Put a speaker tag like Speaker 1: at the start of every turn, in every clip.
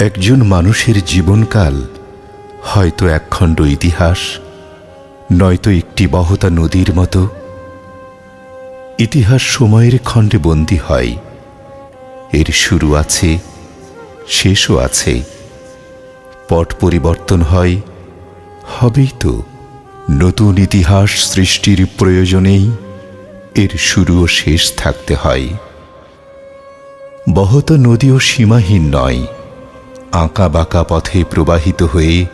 Speaker 1: একজন মানুষের জীবনকাল হয়তো একখণ্ড ইতিহাস, নয়তো একটি বহতা নদীর মতো। ইতিহাস সময়ের খণ্ডে বন্দী হয়। এর শুরু আছে, শেষও আছে। পট পরিবর্তন হয়, হবেই তো। নতুন ইতিহাস সৃষ্টির প্রয়োজনেই এর শুরু ও শেষ থাকতে হয়। বহত নদীও সীমাহীন নয়। আঁকা বাঁকা পথে প্রবাহিত হয়ে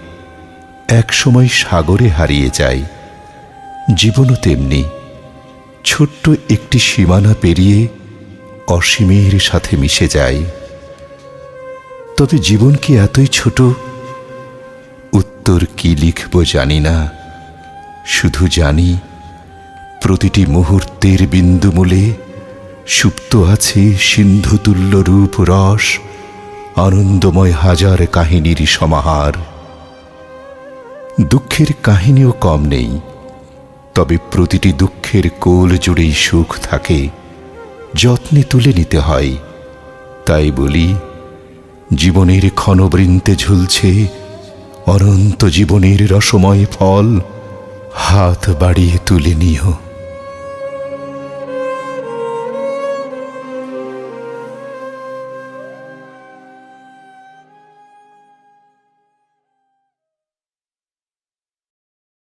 Speaker 1: একসময় সাগরে হারিয়ে যায়। জীবনও তেমনি। ছোট্ট একটি সীমানা পেরিয়ে অসীমের সাথে মিশে যায়। তবে জীবন কি এতই ছোট? উত্তর কি লিখব জানি না। শুধু জানি, প্রতিটি মুহূর্তের বিন্দুমূলে সুপ্ত আছে সিন্ধুতুল্য রূপ রস আনন্দময় হাজার কাহিনীর সমাহার। দুঃখের কাহিনীও কম নেই, তবে প্রতিটি দুঃখের কোল জুড়েই সুখ থাকে, যত্নে তুলে নিতে হয়। তাই বলি, জীবনের ক্ষণবৃন্তে ঝুলছে অনন্ত জীবনের রসময় ফল, হাত বাড়িয়ে তুলে নিও।